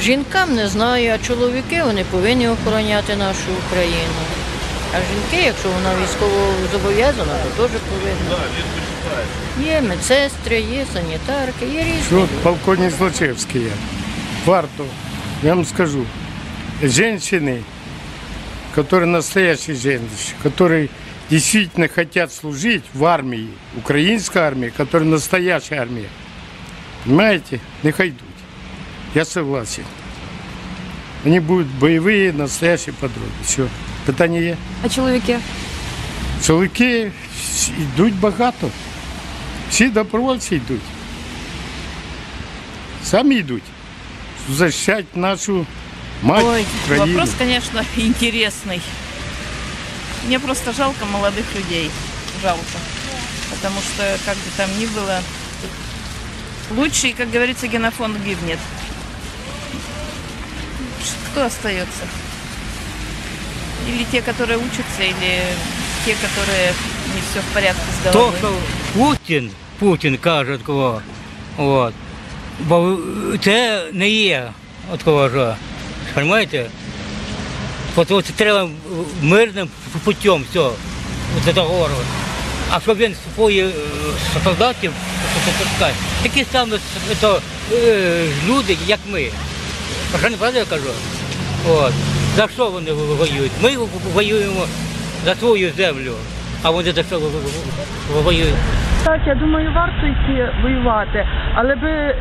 Жінкам не знаю, а чоловіки вони повинні охороняти нашу Україну. А жінки, якщо вона військово зобов'язана, то теж повинна. Є медсестри, є санітарки, є різні. Вот люди. полковник Злочевский я. Варту. Я вам скажу. Женщины, которые настоящие женщины, которые действительно хотят служить в армии, украинской армии, которая настоящая армия. Понимаете? Нехай йдуть. Я согласен. Они будут боевые, настоящие подруги. Все. Питання є? А чоловіки? Чоловіки всі- йдуть багато. Всі добровольці йдуть. Самі йдуть. Захищати нашу мать Ой, Україну. вопрос, конечно, интересный. Мне просто жалко молодых людей. Жалко. Потому что, как бы там ни было, лучший, как говорится, генофонд гибнет. Кто остается? Или те, которые учатся, или те, которые не все в порядке с То, головой? що Путін, Путін каже такого, от, бо це не є от кого ж, розумієте? От, от треба мирним путем все, це договору. А щоб він свої е, солдатів пускати, такі самі то, е, люди, як ми. Що не правда я кажу? От. За що вони воюють? Ми воюємо за свою землю, а вони за що воюють? Так, я думаю, варто йти воювати, але би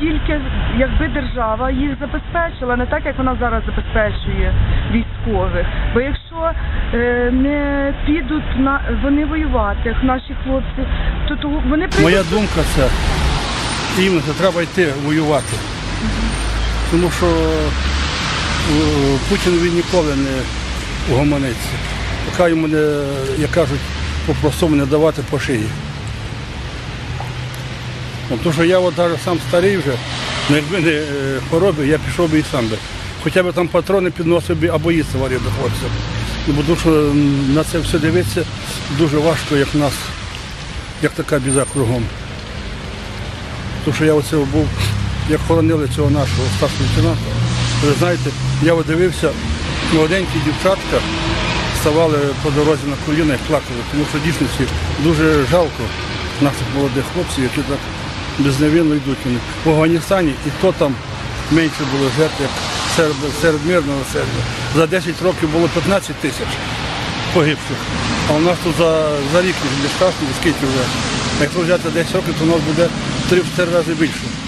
тільки якби держава їх забезпечила, не так як вона зараз забезпечує військових. Бо якщо е, не підуть на вони воювати, наші хлопці, то, то вони прийдуть. Моя думка це іменно треба йти воювати. Тому що е, Путін він ніколи не угомониться. Поки йому не, як кажуть, по-простому не давати по шиї. Ну, Тому що я от навіть сам старий вже, ну якби не е, хвороби, я пішов би і сам би. Хоча б там патрони підносив би або їсти варив до хлопців. Ну, бо що на це все дивитися дуже важко, як нас, як така біда кругом. Тому що я оце був, як хоронили цього нашого старшого лейтенанта, ви знаєте, я дивився, молоденькі дівчатка ставали по дорозі на коліна і плакали, тому що дійсно дуже жалко наших молодих хлопців, які так безневинно йдуть. В Афганістані і то там менше було жертв, як серед, серед мирного населення. За 10 років було 15 тисяч погибших. А у нас тут за, за рік не страшно, скільки вже. Якщо взяти 10 років, то у нас буде 3-4 рази більше.